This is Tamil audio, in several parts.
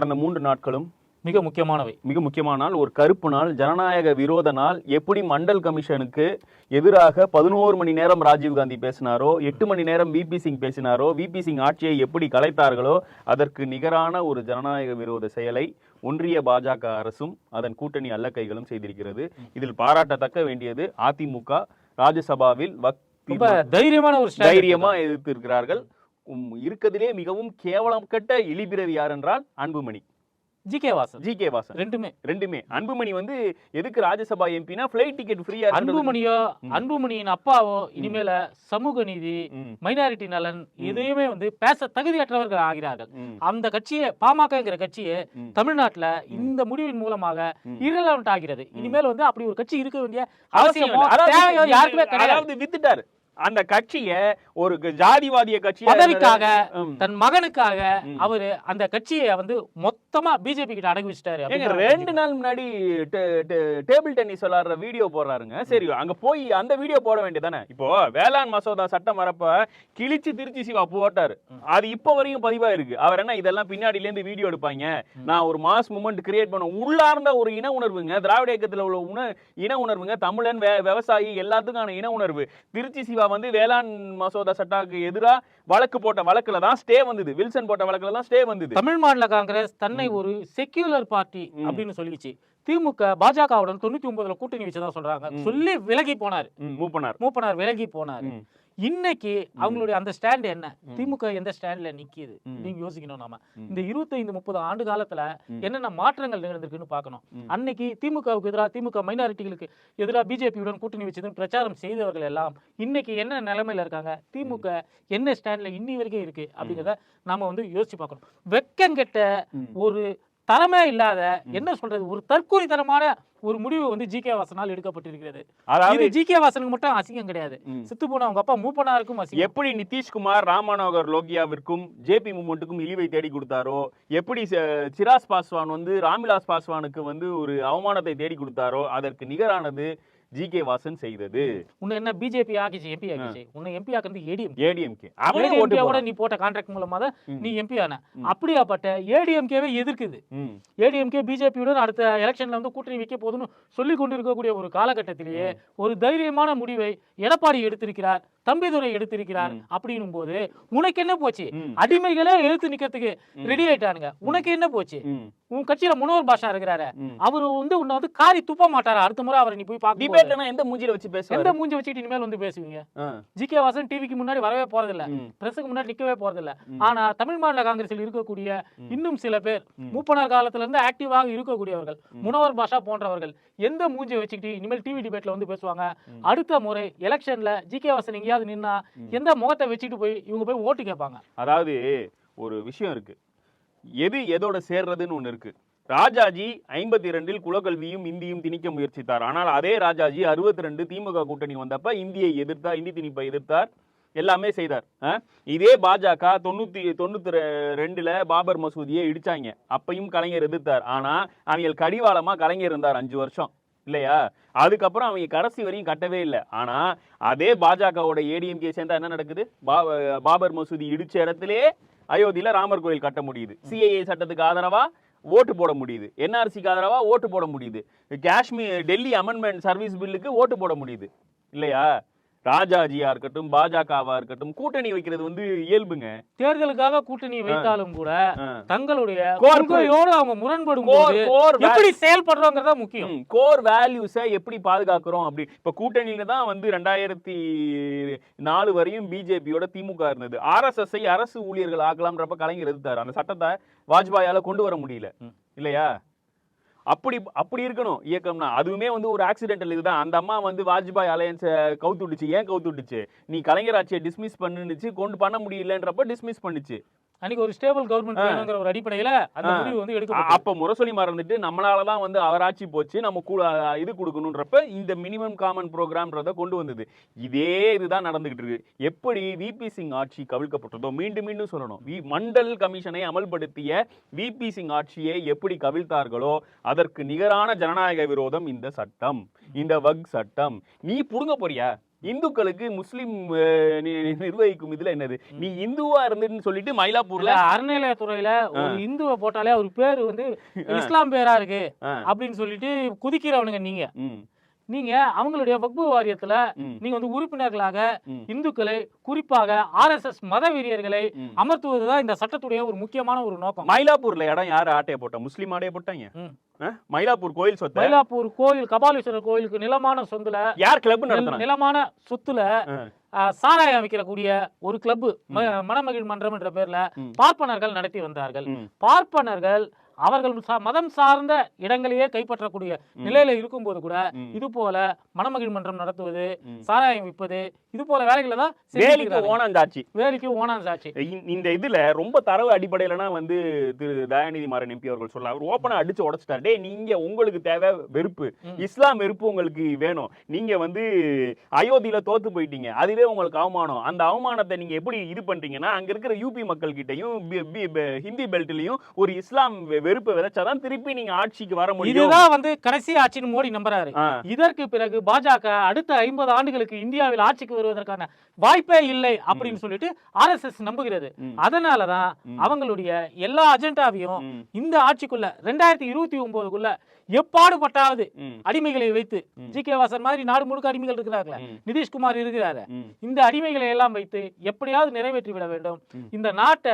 கடந்த மூன்று நாட்களும் மிக முக்கியமானவை. மிக முக்கியமான நாள் ஒரு கருப்பு நாள் ஜனநாயக விரோத நாள். எப்படி மண்டல் கமிஷனுக்கு எதிராக பதினோரு மணி நேரம் ராஜீவ் காந்தி பேசினாரோ எட்டு மணி நேரம் விபி சிங் பேசினாரோ விபி சிங் ஆட்சியை எப்படி கலைத்தார்களோ அதற்கு நிகரான ஒரு ஜனநாயக விரோத செயலை ஒன்றிய பாஜக அரசும் அதன் கூட்டணி அல்லக்கைகளும் செய்திருக்கிறது. இதில் பாராட்டத்தக்க வேண்டியது அதிமுக. ராஜ்யசபாவில் தைரியமான ஒரு தைரியமா எதிர்த்து இருக்கிறார்கள் இருக்கதிலே மிகவும் கேவலம் கட்ட இழிபிறவி யார் என்றால் Anbumani. G K Vasan. G K Vasan. ரெண்டுமே. ரெண்டுமே. அன்புமணி வந்து எதுக்கு ராஜ்யசபா எம்பினா ஃபிளைட் டிக்கெட் ஃப்ரீயா அன்புமணியோ அன்புமணியின் அப்பாவோ இனிமேல சமூக நீதி மைனாரிட்டி நலன் எதையுமே வந்து பேச தகுதியற்றவர்கள் ஆகிறார்கள். அந்த கட்சியை பாமகங்கிற கட்சியை. தமிழ்நாட்டுல இந்த முடிவின் மூலமாக. இரலவெண்ட் ஆகிறது. இனிமேல் வந்து அப்படி ஒரு கட்சி இருக்க வேண்டிய அவசியம் யாருக்குமே கிடையாது. வித்துட்டாரு. அந்த கட்சிய ஒரு ஜாதிவாதிய கட்சி பதவிக்காக. தன் மகனுக்காக. அவரு அந்த கட்சியை வந்து மொத்தமா பிஜேபி கிட்ட அடங்கி வச்சிட்டாரு ரெண்டு நாள் முன்னாடி டேபிள் டென்னிஸ் விளாடுற வீடியோ போடுறாருங்க. சரி அங்க போய் அந்த வீடியோ போட வேண்டியதானே இப்போ வேளாண் மசோதா சட்டம் வரப்ப கிழிச்சு திருச்சி சிவா போட்டாரு. அது இப்போ வரையும் பதிவா இருக்கு அவர் என்ன இதெல்லாம் பின்னாடில இருந்து வீடியோ எடுப்பாங்க? நான் ஒரு மாஸ் மூமெண்ட் கிரியேட் பண்ண உள்ளார்ந்த ஒரு இன உணர்வுங்க திராவிட இயக்கத்துல உள்ள உண இன உணர்வுங்க தமிழன் விவசாயி எல்லாத்துக்கான இன உணர்வு. திருச்சி சிவா வந்து வேளாண் மசோதா சட்டாக்கு எதிரா வழக்கு போட்ட வழக்குல தான் ஸ்டே வந்தது. வில்சன் போட்ட வழக்குல தான் ஸ்டே வந்தது. தமிழ் மாநில காங்கிரஸ் தன்னை ஒரு செக்யூலர் பார்ட்டி. அப்படின்னு சொல்லிச்சு. திமுக பாஜகவுடன் தொண்ணூத்தி ஒன்பதுல கூட்டணி வச்சதா சொல்றாங்க. சொல்லி விலகி போனாரு. ம், மூவ் பண்ணார் மூப்பனார் விலகி போனாரு. இன்னைக்கு அவங்களுடைய அந்த ஸ்டாண்ட் என்ன. திமுக எந்த ஸ்டாண்ட்ல நிக்குது. நீங்க யோசிக்கணும் நாம. இந்த இருபத்தைந்து முப்பது ஆண்டு காலத்துல. என்னென்ன மாற்றங்கள் நிகழ்ந்திருக்குன்னு பார்க்கணும். அன்னைக்கு திமுகவுக்கு எதிராக திமுக மைனாரிட்டிகளுக்கு எதிராக பிஜேபியுடன் கூட்டணி வச்சதுன்னு பிரச்சாரம் செய்தவர்கள் எல்லாம் இன்னைக்கு என்ன நிலைமையில இருக்காங்க திமுக என்ன ஸ்டாண்ட்ல இன்னி வரைக்கும் இருக்கு அப்படிங்கிறத நாம வந்து யோசிச்சு பார்க்கணும் வெக்கங்கெட்ட. ஒரு தரமே இல்லாத என்ன சொல்றது ஒரு தற்கொலைத்தனமான ஒரு முடிவு வந்து ஜி கே வாசனால் எடுக்கப்பட்டிருக்கிறது. அதாவது ஜி கே வாசனுக்கு மட்டும் அசிங்கம் கிடையாது. சித்து போன அவங்க அப்பா மூப்பனாருக்கும் அசிங்கம். எப்படி நிதிஷ்குமார் ராமனோகர் லோகியாவிற்கும் ஜேபி மூமெண்ட்டுக்கும் இழிவை தேடி கொடுத்தாரோ எப்படி சிராஸ் பாஸ்வான் வந்து ராம்விலாஸ் பாஸ்வானுக்கு வந்து ஒரு அவமானத்தை தேடி கொடுத்தாரோ அதற்கு நிகரானது ஜி கே வாசன் செய்தது. உன்னை என்ன பிஜேபி ஆக்கிச்சு எம்பி ஆக்கிச்சு. உன்னை எம்பி ஆக்குறது ஏடிஎம் ஏடிஎம்கே ஏடிஎம்கே போடுறான். நீ போட்ட கான்ட்ராக்ட் மூலமா தான். நீ எம்பி ஆன. அப்படியாப்பட்ட ஏடிஎம்கேவே எதிர்க்குது. ஏடிஎம்கே பிஜேபியுடன் அடுத்த எலெக்ஷன்ல வந்து கூட்டணி வைக்க போதுன்னு சொல்லி கொண்டிருக்கக்கூடிய ஒரு காலகட்டத்திலேயே ஒரு தைரியமான முடிவை எடப்பாடி எடுத்திருக்கிறார் தம்பிதுரை எடுத்திருக்கிறார் அப்படின்னும் போது உனக்கு என்ன போச்சு. அடிமைகளே எழுத்து நிக்கிறதுக்கு ரெடி ஆயிட்டானுங்க. உனக்கு என்ன போச்சு. உன் கட்சியில முனோர் பாஷா இருக்கிறாரு. அவரு வந்து உன்னை வந்து காரி துப்ப மாட்டாரா? அடுத்த முறை அவரை நீ போய் பார்க்க டிபேட்னா எந்த மூஞ்சில வச்சு எந்த பேசுவாரு மூஞ்சி வச்சுட்டு இனிமேல் வந்து பேசுவீங்க ஆ. ஜி கே வாசன் டிவிக்கு முன்னாடி வரவே போறதில்ல ம். பிரஸுக்கு முன்னாடி நிக்கவே போறதில்ல ம். ஆனா தமிழ் மாநில காங்கிரஸில் இருக்கக்கூடிய. இன்னும் சில பேர். மூப்பனார் காலத்துல இருந்து ஆக்டிவாக இருக்கக்கூடியவர்கள் முனவர் பாஷா போன்றவர்கள் எந்த மூஞ்சியை வச்சுக்கிட்டு இனிமேல் டிவி டிபேட்ல வந்து பேசுவாங்க. அடுத்த முறை எலெக்ஷன்ல ஜி கே வாசன் எங்கேயாவது நின்னா எந்த முகத்தை வச்சுட்டு போய் இவங்க போய் ஓட்டு கேட்பாங்க அதாவது ஒரு விஷயம் இருக்கு எது எதோட சேர்றதுன்னு ஒண்ணு இருக்கு ராஜாஜி ஐம்பத்தி இரண்டில் குலக்கல்வியும் இந்தியும் திணிக்க முயற்சித்தார். ஆனால் அதே ராஜாஜி அறுபத்தி ரெண்டு திமுக கூட்டணி வந்தப்ப இந்தியை எதிர்த்தார் இந்தி திணிப்பை எதிர்த்தார் எல்லாமே செய்தார். ஆ? இதே பாஜக தொண்ணூத்தி தொண்ணூத்தி ரெ- ரெண்டுல பாபர் மசூதியை இடிச்சாங்க. அப்பையும் கலைஞர் எதிர்த்தார். ஆனா அவங்க கடிவாளமா கலைஞர் இருந்தார் அஞ்சு வருஷம். இல்லையா? அதுக்கப்புறம் அவங்க கடைசி வரையும் கட்டவே இல்லை. ஆனா அதே பாஜகவோட ஏடிஎம்கே சேர்ந்தா என்ன நடக்குது? பாபர் மசூதி இடிச்ச இடத்திலே அயோத்தியில ராமர் கோயில் கட்ட முடியுது. சிஏஏ சட்டத்துக்கு ஆதரவா? ஓட்டு போட முடியுது. என்ஆர்சிக்கு ஆதரவாக ஓட்டு போட முடியுது. காஷ்மீர் டெல்லி அமெண்ட்மெண்ட் சர்வீஸ் பில்லுக்கு ஓட்டு போட முடியுது. இல்லையா? ராஜாஜியா இருக்கட்டும் பாஜகவா இருக்கட்டும் கூட்டணி வைக்கிறது வந்து இயல்புங்க. தேர்தலுக்காக கூட்டணி வைத்தாலும் கூட. தங்களுடைய கொள்கையோடு அவங்க முரண்படும் எப்படி செயல்படுறோங்கிறதா முக்கியம். கோர் வேல்யூஸை எப்படி பாதுகாக்கிறோம் அப்படி. இப்ப கூட்டணியில தான் வந்து ரெண்டாயிரத்தி நாலு வரையும் பிஜேபியோட திமுக இருந்தது. ஆர்எஸ்எஸ் ஐ அரசு ஊழியர்கள் ஆக்கலாம்ன்றப்ப கலைஞர் எதிர்த்தாரு. அந்த சட்டத்தை வாஜ்பாயால கொண்டு வர முடியல. இல்லையா? அப்படி அப்படி இருக்கணும். இயக்கம்னா அதுவுமே வந்து ஒரு ஆக்சிடென்டல் இதுதான். அந்த அம்மா வந்து வாஜ்பாய் அலையன்ஸை கவுத்துட்டுச்சு ஏன் கவுத்துட்டுச்சு நீ கலைஞர் ஆட்சியை டிஸ்மிஸ் பண்ணுச்சு கொண்டு பண்ண முடியலன்றப்ப டிஸ்மிஸ் பண்ணுச்சு. அன்னைக்கு ஒரு ஸ்டேபிள் கவர்மெண்ட் வேணுங்கிற ஒரு அடிப்படையில அந்த. முடிவு வந்து எடுக்கப்பட்டது. அப்ப முரசொலி மறந்துட்டு நம்மளால தான் வந்து அவர் ஆட்சி போச்சு நம்ம இது கொடுக்கணுன்றப்ப இந்த மினிமம் காமன் ப்ரோக்ராம்ன்றத கொண்டு வந்தது. இதே இதுதான் நடந்துகிட்டு இருக்கு. எப்படி விபி சிங் ஆட்சி கவிழ்க்கப்பட்டதோ மீண்டும் மீண்டும் சொல்லணும். வி மண்டல் கமிஷனை அமல்படுத்திய விபி சிங் ஆட்சியை எப்படி கவிழ்த்தார்களோ அதற்கு நிகரான ஜனநாயக விரோதம் இந்த சட்டம். இந்த வக் சட்டம். நீ புடுங்க போறியா? இந்துக்களுக்கு முஸ்லிம் நிர்வகிக்கும் இதுல என்னது? நீ இந்துவா இருந்துன்னு சொல்லிட்டு மயிலாப்பூர்ல அறநிலையத்துறையில ஒரு இந்துவை போட்டாலே அவர் பேரு வந்து இஸ்லாம் பேரா இருக்கு. அப்படின்னு சொல்லிட்டு குதிக்கிறவனுங்க நீங்க. நீங்க அவங்களுடைய வக்பு வாரியத்துல நீங்க வந்து உறுப்பினர்களாக. இந்துக்களை குறிப்பாக ஆர்எஸ்எஸ் மத வெறியர்களை. அமர்த்துவதுதான் இந்த சட்டத்துடைய ஒரு முக்கியமான ஒரு நோக்கம் மயிலாப்பூர்ல இடம் யாரு ஆட்டைய போட்டா முஸ்லீம் ஆடைய போட்டாங்க? மயிலாப்பூர் கோயில் சொத்தை மயிலாப்பூர் கோயில் கபாலீஸ்வரர் கோயிலுக்கு நிலமான சொத்துல யார் கிளப் நிலமான சொத்துல சாராயம் விற்கக்கூடிய ஒரு கிளப் மணமகிழ் மன்றம் என்ற பேர்ல. பார்ப்பனர்கள் நடத்தி வந்தார்கள். பார்ப்பனர்கள் அவர்கள் மதம் சார்ந்த இடங்களையே கைப்பற்றக்கூடிய. நிலையில இருக்கும்போது கூட. இது போல மணமகிழ் மன்றம் நடத்துவது. சாராயம் விற்பது இது போல வேலைகளை தான் வேலிக்கு. ஓனாந்தாச்சு வேலைக்கு இ- இந்த இதுல ரொம்ப தரவு அடிப்படையிலனா வந்து திரு தயாநிதி மாறன் எம்பி அவர்கள் சொல்ல அவர் ஓப்பனா அடிச்சு உடைச்சிட்டார் டேய் நீங்க உங்களுக்கு தேவை வெறுப்பு. இஸ்லாம் வெறுப்பு உங்களுக்கு வேணும் நீங்க வந்து அயோத்தியில தோத்து போயிட்டீங்க அதுவே உங்களுக்கு அவமானம் அந்த அவமானத்தை நீங்க எப்படி இது பண்றீங்கன்னா அங்க இருக்கிற யூபி மக்கள் கிட்டயும் ஹிந்தி பெல்ட்லயும் ஒரு இஸ்லாம் வெறுப்பை விதைச்சாதான் திருப்பி நீங்க ஆட்சிக்கு வர முடியும். இதுதான் வந்து கடைசி ஆட்சின்னு மோடி நம்புறாரு. இதற்கு பிறகு பாஜக அடுத்த ஐம்பது ஆண்டுகளுக்கு இந்தியாவில் ஆட்சிக்கு வருவதற்கான வாய்ப்பே இல்லை அப்படின்னு சொல்லிட்டு ஆர்எஸ்எஸ் நம்புகிறது. ம். அதனாலதான் ம். அவங்களுடைய எல்லா அஜெண்டாவையும் இந்த ஆட்சிக்குள்ள ரெண்டாயிரத்தி இருபத்தி ஒன்பதுக்குள்ள எப்பாடுபட்டாவது அடிமைகளை வைத்து. ஜி கே வாசன் மாதிரி நாடு முழுக்க அடிமைகள் இருக்கிறார்களே. நிதிஷ்குமார் இருக்கிறாரு. இந்த அடிமைகளை எல்லாம் வைத்து எப்படியாவது நிறைவேற்றி விட வேண்டும். இந்த நாட்டை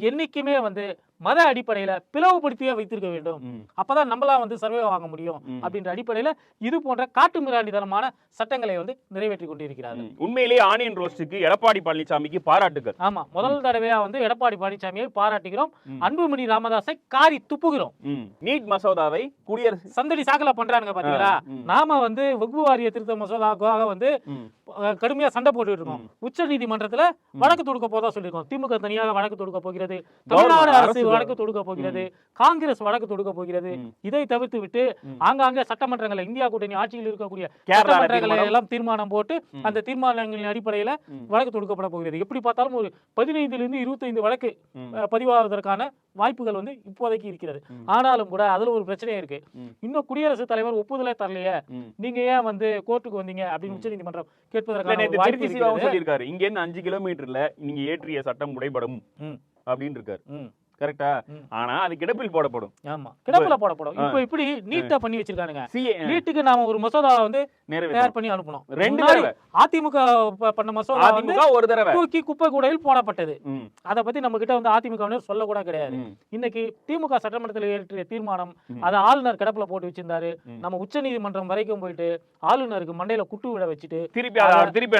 என்னைக்குமே வந்து மத அடிப்படையில பிளவுபடுத்தியே வைத்திருக்க வேண்டும். அப்பதான் நம்மளாம் வந்து சர்வே வாங்க முடியும். அப்படின்ற அடிப்படையில இது போன்ற காட்டு மிராண்டித்தனமான சட்டங்களை வந்து நிறைவேற்றி கொண்டிருக்கிறார்கள் ம். உண்மையிலேயே ஆனியன் ரோஸ்டுக்கு எடப்பாடி பழனிசாமிக்கு பாராட்டுகள் ஆமா முதல் தடவையா வந்து எடப்பாடி பழனிசாமியை பாராட்டுகிறோம். அன்புமணி ராமதாஸை காரி துப்புகிறோம். நீட் மசோதாவை குடியரசு சந்தடி சாக்கல பண்றானுங்க பாத்தீங்களா. நாம வந்து வகுப்பு வாரிய திருத்த மசோதாவுக்காக வந்து கடுமையா சண்டை போட்டுட்டு இருக்கோம் உச்ச நீதிமன்றத்துல வழக்கு தொடுக்க போதா சொல்லியிருக்கோம் திமுக தனியாக வழக்கு தொடுக்க போகிறது தமிழ்நாடு அரசு வழக்கு தொடுக்க போகிறது காங்கிரஸ் வழக்கு தொடுக்க போகிறது. இதை தவிர்த்து விட்டு. ஆங்காங்கே சட்டமன்றங்களை இந்தியா கூட்டணி ஆட்சியில் இருக்கக்கூடிய சட்டமன்றங்களை. எல்லாம் தீர்மானம் போட்டு. அந்த தீர்மானங்களின் அடிப்படையில. வழக்கு தொடுக்கப்பட போகிறது எப்படி பார்த்தாலும் ஒரு பதினைந்துல இருந்து இருபத்தைந்து வழக்கு பதிவாவதற்கான வாய்ப்புகள் வந்து இப்போதைக்கு இருக்கிறது. ஆனாலும் கூட அதுல ஒரு பிரச்சனை இருக்கு. இன்னும் குடியரசுத் தலைவர் ஒப்புதலே தரலையே. நீங்க ஏன் வந்து கோர்ட்டுக்கு வந்தீங்க அப்படின்னு உச்சநீதிமன்றம் இல்ல, கேட்பதற்கான. சொல்லியிருக்காரு இங்க இருந்து அஞ்சு கிலோமீட்டர்ல நீங்க ஏற்றிய சட்டம் உடைபடும் ம். அப்படின்னு இருக்காரு. கரெக்டா. ஆனா அது கிடப்பில் போடப்படும். ஆமா. கிடப்புல போடப்படும். இப்போ இப்படி நீட்டா பண்ணி வச்சிருக்கானுங்க. நீட்டுக்கு நாம ஒரு மசோதா வந்து தயார் பண்ணி அனுப்பணும். ரெண்டு தடவை. அதிமுக பண்ண மசோதா வந்து ஒரு தடவை. தூக்கி குப்பை கூடையில் போடப்பட்டது. அதை பத்தி நம்ம கிட்ட வந்து அதிமுக சொல்ல கூட கிடையாது. இன்னைக்கு திமுக சட்டமன்றத்தில் ஏற்றிய தீர்மானம். அதை ஆளுநர் கிடப்புல போட்டு வச்சிருந்தாரு. நம்ம உச்சநீதிமன்றம் வரைக்கும் போயிட்டு ஆளுநருக்கு மண்டையில குட்டு விட வச்சுட்டு திருப்பி திருப்பி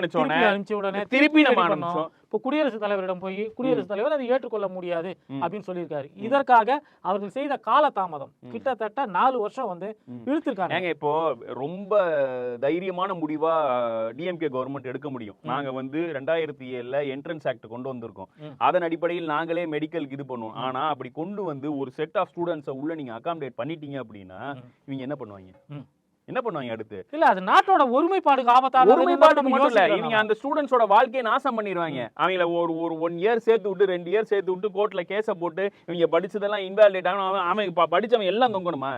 அனுப்பிச்ச திருப்பி நம்ம அனுப்பிச்சோம். இப்போ குடியரசுத் தலைவரிடம் போய் குடியரசுத் தலைவர் அதை ஏற்றுக்கொள்ள முடியாது. அப்படின்னு சொல்லியிருக்காரு இதற்காக அவர்கள் செய்த கால தாமதம். கிட்டத்தட்ட நாலு வருஷம் வந்து. இழுத்திருக்காங்க இப்போ ரொம்ப தைரியமான முடிவா டிஎம்கே கவர்மெண்ட் எடுக்க முடியும். நாங்க வந்து ரெண்டாயிரத்தி ஏழுல என்ட்ரன்ஸ் ஆக்ட் கொண்டு வந்திருக்கோம். அதன் அடிப்படையில் நாங்களே மெடிக்கலுக்கு இது பண்ணுவோம் ஆனா அப்படி கொண்டு வந்து ஒரு செட் ஆஃப் ஸ்டூடெண்ட்ஸை உள்ள நீங்க அகாமடேட் பண்ணிட்டீங்க அப்படின்னா. இவங்க என்ன பண்ணுவாங்க. என்ன பண்ணுவாங்க அடுத்து? இல்ல அது நாட்டோட ஒருமைப்பாடுக்கு ஆபத்தான ஒருமைப்பாட்டுக்கு மட்டும் இல்ல இவங்க அந்த ஸ்டூடெண்ட்ஸோட வாழ்க்கையை நாசம் பண்ணிடுவாங்க. அவங்கள ஒரு ஒரு ஒன் இயர் சேர்த்து விட்டு ரெண்டு இயர் சேர்த்து விட்டு கோர்ட்ல கேஸ போட்டு இவங்க படிச்சதெல்லாம் இன்வாலிடேட் ஆகணும். அவன் படிச்சவன் எல்லாம் தொங்கணுமா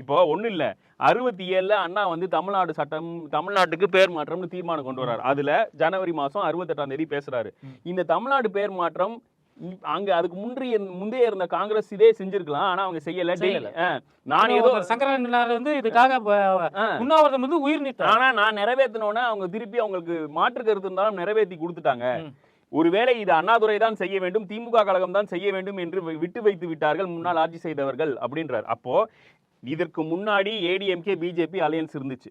இப்போ ஒண்ணு இல்ல. அறுபத்தி ஏழுல அண்ணா வந்து தமிழ்நாடு சட்டம் தமிழ்நாட்டுக்கு பேர் மாற்றம்னு தீர்மானம் கொண்டு வர்றாரு. அதுல ஜனவரி மாசம் அறுபத்தெட்டாம் தேதி பேசுறாரு. இந்த தமிழ்நாடு பேர் மாற்றம் அங்க அதுக்கு முந்தைய முந்தைய இருந்த காங்கிரஸ் இதே செஞ்சிருக்கலாம். ஆனா அவங்க செய்யல. நான் ஏதோ சங்கரனார் வந்து இதுக்காக உண்ணாவிரதம் வந்து உயிர் நீத்தார். ஆனா நான் நிறைவேத்தினோன்னா அவங்க திருப்பி அவங்களுக்கு மாற்று கருத்து இருந்தாலும் நிறைவேற்றி கொடுத்துட்டாங்க. ஒருவேளை இது அண்ணாதுரை தான் செய்ய வேண்டும் திமுக கழகம் தான் செய்ய வேண்டும் என்று விட்டு வைத்து விட்டார்கள் முன்னாள் ஆட்சி செய்தவர்கள் அப்படின்றார். அப்போ இதற்கு முன்னாடி ஏடிஎம்கே பிஜேபி அலையன்ஸ் இருந்துச்சு?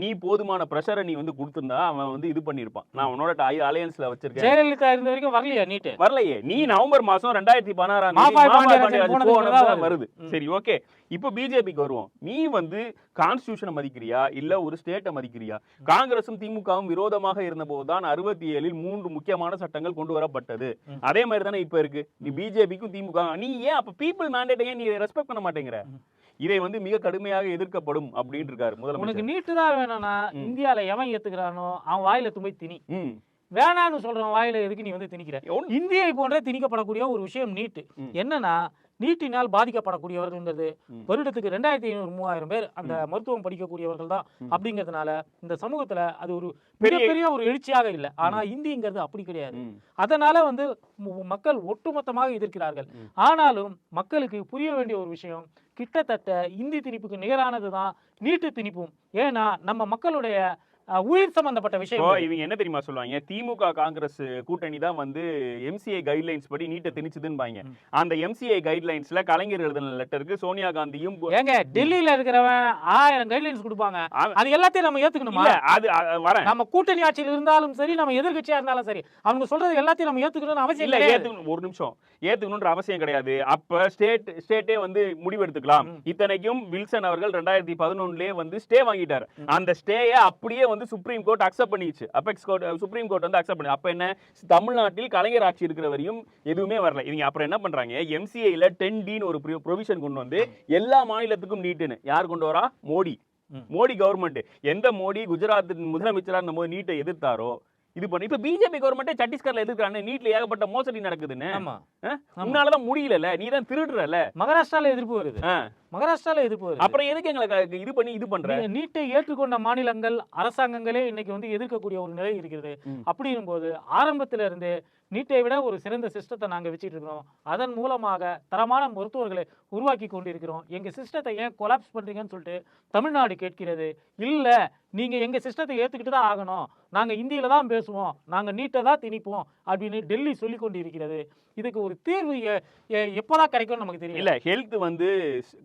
நீ போதுமான ப்ரெஷரை நீ வந்து கொடுத்திருந்தா அவன் வந்து இது பண்ணிருப்பான் நான் உன்னோட அலையன்ஸ்ல வச்சிருக்கேன். ஜெயலலிதா இருந்த வரைக்கும் வரலையா நீட்டு? வரலையே. நீ நவம்பர் மாசம் ரெண்டாயிரத்தி பதினாறாம் வருது. சரி ஓகே இப்போ பிஜேபிக்கு வருவோம். நீ வந்து கான்ஸ்டியூஷனை மதிக்கிறியா? இல்ல ஒரு ஸ்டேட்டை மதிக்கிறியா? காங்கிரசும் திமுகவும் விரோதமாக இருந்தபோது தான் அறுபத்தி ஏழில் மூன்று முக்கியமான சட்டங்கள் கொண்டு வரப்பட்டது. அதே மாதிரி தானே இப்ப இருக்கு. நீ பிஜேபிக்கும் திமுக நீ ஏன் அப்ப பீப்புள் மேண்டேட் ஏன் நீ ரெஸ்பெக்ட் பண்ண மாட்டேங்கிற. இதை வந்து மிக கடுமையாக எதிர்க்கப்படும் அப்படின்னு இருக்காரு உனக்கு முதலமைச்சர். நீட்டு தான் வேணும்னா ம். இந்தியால எவன் ஏத்துக்கிறானோ அவன் வாயில தும்பை திணி. வேணான்னு சொல்றவன் வாயில எதுக்கு நீ வந்து திணிக்கிற இந்தியை போன்ற திணிக்கப்படக்கூடிய ஒரு விஷயம் நீட்டு. என்னன்னா நீட்டினால் பாதிக்கப்படக்கூடியவர்கள்ங்கிறது ம். வருடத்துக்கு ரெண்டாயிரத்தி ஐநூறு மூவாயிரம் பேர் அந்த மருத்துவம் படிக்கக்கூடியவர்கள் தான். அப்படிங்கிறதுனால இந்த சமூகத்துல அது ஒரு பெரிய- மிகப்பெரிய ஒரு எழுச்சியாக இல்லை ஆனா இந்திங்கிறது அப்படி கிடையாது. அதனால வந்து மக்கள் ஒட்டுமொத்தமாக எதிர்க்கிறார்கள். ஆனாலும் மக்களுக்கு புரிய வேண்டிய ஒரு விஷயம் கிட்டத்தட்ட இந்தி திணிப்புக்கு நிகரானது தான் நீட்டு திணிப்பும் ஏன்னா நம்ம மக்களுடைய உயிர் சம்பந்தப்பட்ட விஷயம் இவங்க என்ன தெரியுமா சொல்லுவாங்க? திமுக காங்கிரஸ் கூட்டணி தான் வந்து எம்சிஏ கைட்லைன்ஸ் படி நீட்டை திணிச்சுதுன்னு. அந்த எம்சிஏ கைட்லைன்ஸ்ல கலைஞர் எழுதின லெட்டருக்கு சோனியா காந்தியும் ஏங்க டெல்லியில இருக்கிறவன் ஆயிரம் கைட்லைன்ஸ் கொடுப்பாங்க. அது எல்லாத்தையும் நம்ம ஏத்துக்கணுமா? அது வரேன். நம்ம கூட்டணி ஆட்சியில் இருந்தாலும் சரி நம்ம எதிர்க்கட்சியா இருந்தாலும் சரி அவங்க சொல்றது எல்லாத்தையும் நம்ம ஏத்துக்கணும்னு அவசியம் இல்ல ஏத்துக்கணும் ஒரு நிமிஷம். ஏத்துக்கணும்ன்ற அவசியம் கிடையாது. அப்ப ஸ்டேட் ஸ்டேட்டே வந்து முடிவெடுத்துக்கலாம். இத்தனைக்கும் வில்சன் அவர்கள் ரெண்டாயிரத்தி பதினொன்னுலயே வந்து ஸ்டே வாங்கிட்டாரு. அந்த ஸ்டேயை அப்படியே வந்து சுப்ரீம் கோர்ட் அக்செப்ட் பண்ணிச்சு அபெக்ஸ் கோர்ட் சுப்ரீம் கோர்ட் வந்து அக்செப்ட் பண்ணி அப்ப என்ன? தமிழ்நாட்டில் கலைஞர் ஆட்சி இருக்கிற வரையும் எதுவுமே வரல. இவங்க அப்புறம் என்ன பண்றாங்க? எம்சிஐல டென் டின்னு ஒரு ப்ரொவிஷன் கொண்டு வந்து எல்லா மாநிலத்துக்கும் நீட்டுன்னு. யார் கொண்டு வரா? மோடி. மோடி கவர்மெண்ட் எந்த மோடி குஜராத் முதலமைச்சரா இருந்தபோது நீட்டை எதிர்த்தாரோ இது பண்ணி. இப்ப பிஜேபி கவர்மெண்ட்டே சத்தீஸ்கர்ல எதிர்க்கிறாங்க நீட்ல ஏகப்பட்ட மோசடி நடக்குதுன்னு. உன்னாலதான் முடியலல்ல நீ தான் திருடுறல மகாராஷ்டிரால எதிர்ப்பு வருது. மகாராஷ்டிரால எதிர்ப்பு வருது. அப்புறம் எதுக்கு எங்களை க- இது பண்ணி இது பண்ற? நீட்டை ஏற்றுக்கொண்ட மாநிலங்கள் அரசாங்கங்களே இன்னைக்கு வந்து எதிர்க்கக்கூடிய ஒரு நிலை இருக்கிறது. ம். அப்படின்னும் போது ஆரம்பத்துல இருந்து நீட்டை விட ஒரு சிறந்த சிஸ்டத்தை நாங்கள் வச்சுட்டு இருக்கிறோம். அதன் மூலமாக தரமான மருத்துவர்களை உருவாக்கி கொண்டிருக்கிறோம். எங்கள் சிஸ்டத்தை ஏன் கொலாப்ஸ் பண்ணுறீங்கன்னு சொல்லிட்டு தமிழ்நாடு கேட்கிறது. இல்லை நீங்கள் எங்கள் சிஸ்டத்தை ஏற்றுக்கிட்டு தான் ஆகணும். நாங்கள் இந்தியில் தான் பேசுவோம். நாங்கள் நீட்டை தான் திணிப்போம் அப்படின்னு டெல்லி சொல்லி கொண்டு இருக்கிறது இதுக்கு ஒரு தீர்வு எப்போதான் கிடைக்கும் நமக்கு தெரியல இல்ல ஹெல்த் வந்து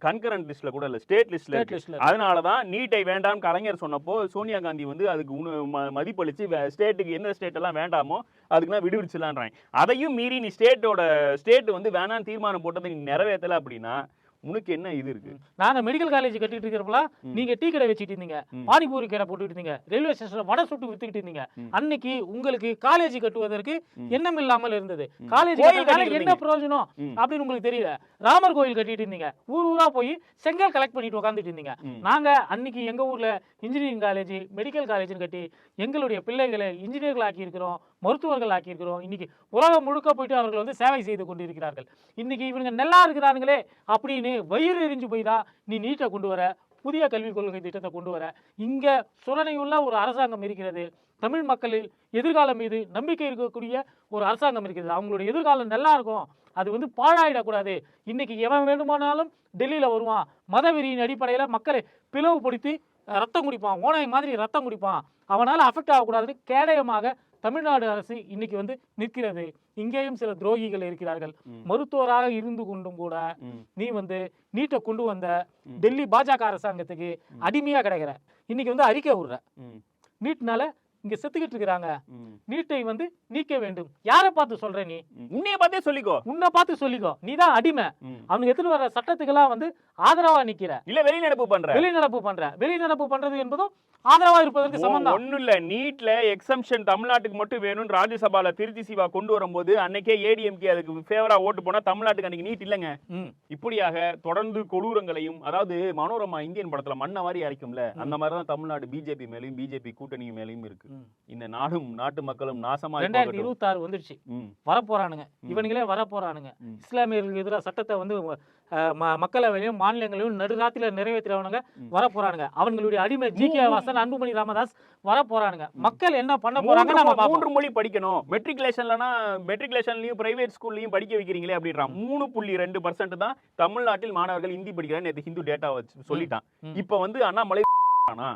கன்கரண்ட் லிஸ்ட்ல கூட இல்ல ஸ்டேட் லிஸ்ட்ல listல அதனாலதான் நீட்டை வேண்டாம் கலைஞர் சொன்னப்போ சோனியா காந்தி வந்து அதுக்கு மதிப்பளிச்சு ஸ்டேட்டுக்கு எந்த ஸ்டேட் எல்லாம் வேண்டாமோ அதுக்கு நான் விடுவிச்சலான்றாங்க. அதையும் மீறி நீ ஸ்டேட்டோட ஸ்டேட் வந்து வேணாம் தீர்மானம் போட்டதை நீ நிறைவேற்றல அப்படின்னா உனக்கு என்ன இது இருக்கு நாங்க மெடிக்கல் காலேஜ் கட்டிட்டு இருக்கிறப்பலாம். நீங்க டீ கடை வச்சுட்டு இருந்தீங்க. பானிபூரி கடை போட்டுட்டு இருந்தீங்க ரயில்வே ஸ்டேஷன்ல வடை சுட்டு வித்துக்கிட்டு இருந்தீங்க. அன்னைக்கு உங்களுக்கு காலேஜ் கட்டுவதற்கு. எண்ணம் இல்லாமல் இருந்தது. காலேஜ் என்ன பிரயோஜனம். அப்படின்னு உங்களுக்கு தெரியல ராமர் கோயில் கட்டிட்டு இருந்தீங்க ஊர் ஊரா போய் செங்கல் கலெக்ட் பண்ணிட்டு உட்காந்துட்டு இருந்தீங்க. நாங்க அன்னைக்கு எங்க ஊர்ல இன்ஜினியரிங் காலேஜ் மெடிக்கல் காலேஜ் கட்டி எங்களுடைய பிள்ளைகளை இன்ஜினியர்கள் ஆக்கி இருக்கிறோம் மருத்துவர்கள் ஆக்கியிருக்கிறோம் இன்றைக்கி உலகம் முழுக்க போயிட்டு அவர்கள் வந்து சேவை செய்து கொண்டிருக்கிறார்கள். இன்றைக்கி இவங்க நல்லா இருக்கிறாங்களே அப்படின்னு வயிறு எரிஞ்சு போய் தான் நீ நீட்டை கொண்டு வர புதிய கல்விக் கொள்கை திட்டத்தை கொண்டு வர. இங்கே சுரணையுள்ள ஒரு அரசாங்கம் இருக்கிறது. தமிழ் மக்களில் எதிர்காலம் மீது நம்பிக்கை இருக்கக்கூடிய ஒரு அரசாங்கம் இருக்கிறது. அவங்களுடைய எதிர்காலம் நல்லா இருக்கும். அது வந்து பாழாயிடக்கூடாது. இன்னைக்கு எவன் வேண்டுமானாலும் டெல்லியில் வருவான். மதவெறியின் அடிப்படையில் மக்களை பிளவுபடுத்தி ரத்தம் குடிப்பான். ஓனாய் மாதிரி ரத்தம் குடிப்பான். அவனால் அஃபெக்ட் ஆகக்கூடாதுன்னு கேடயமாக தமிழ்நாடு அரசு இன்னைக்கு வந்து நிற்கிறது இங்கேயும் சில துரோகிகள் இருக்கிறார்கள். மருத்துவராக இருந்து கொண்டும் கூட. நீ வந்து நீட்டை கொண்டு வந்த. டெல்லி பாஜக அரசாங்கத்துக்கு அடிமையா கிடைக்கிற இன்னைக்கு வந்து அறிக்கை விடுற. நீட்னால இங்க செத்துக்கிட்டு இருக்கிறாங்க. நீட்டை வந்து நீக்க வேண்டும். யாரை பார்த்து சொல்ற நீ. உன்னைய பார்த்தே சொல்லிக்கோ. உன்னை பார்த்து சொல்லிக்கோ. நீ தான் அடிமை. அவனுக்கு எடுத்துட்டு வர சட்டத்துக்கெல்லாம் வந்து ஆதரவா நிக்கிற. இல்ல வெளிநடப்பு பண்ற. வெளிநடப்பு பண்ற. வெளிநடப்பு பண்றது என்பதும் ஆதரவா இருப்பதற்கு தான் ஒன்னும் இல்ல நீட்ல எக்ஸம்ஷன் தமிழ்நாட்டுக்கு மட்டும் வேணும்னு ராஜ்யசபால திருச்சி சிவா கொண்டு வரும்போது அன்னைக்கே ஏடிஎம்கே அதுக்கு ஃபேவரா ஓட்டு போனா தமிழ்நாட்டுக்கு அன்னைக்கு நீட் இல்லங்க. இப்படியாக தொடர்ந்து கொடூரங்களையும் அதாவது மனோரமா இந்தியன் படத்துல மண்ண மாதிரி அரைக்கும்ல அந்த மாதிரி தான் தமிழ்நாடு பிஜேபி மேலயும் பிஜேபி கூட்டணி மேலயும் இருக்கு. இந்த நாடும் நாட்டு மக்களும் நாசமா ரெண்டாயிரத்தி இருபத்தி ஆறு வந்துடுச்சு. வரப்போறானுங்க. இவனுங்களே வரப்போறானுங்க. இஸ்லாமியர்களுக்கு எதிராக சட்டத்தை வந்து மக்களவையிலும் மாநிலங்களிலும் நடுராத்திரில நிறைவேற்றுறவனுங்க. வரப்போறானுங்க. அவங்களுடைய அடிமை ஜி. கே. வாசன் அன்புமணி ராமதாஸ் வரப்போறானுங்க. மக்கள் என்ன பண்ண போறாங்க நம்ம. மூன்று மொழி படிக்கணும். மெட்ரிகுலேஷன்லனா மெட்ரிகுலேஷன்லயும் பிரைவேட் ஸ்கூல்லயும் படிக்க வைக்கிறீங்களே அப்படின்றான். மூணு புள்ளி ரெண்டு பர்சன்ட் தான் தமிழ்நாட்டில் மாணவர்கள் ஹிந்தி படிக்கிறாங்க நேத்து ஹிந்து டேட்டா வச்சு சொல்லிட்டான். இப்ப வந்து அண்ணாமலை ஆனா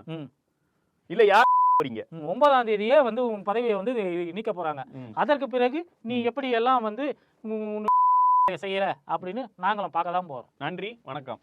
ஒன்பதாம் தேதியே வந்து உன் பதவியை வந்து நீக்க போறாங்க. அதற்கு பிறகு நீ எப்படி எல்லாம் வந்து செய்யற அப்படின்னு நாங்களும் பார்க்க தான் போறோம். நன்றி வணக்கம்.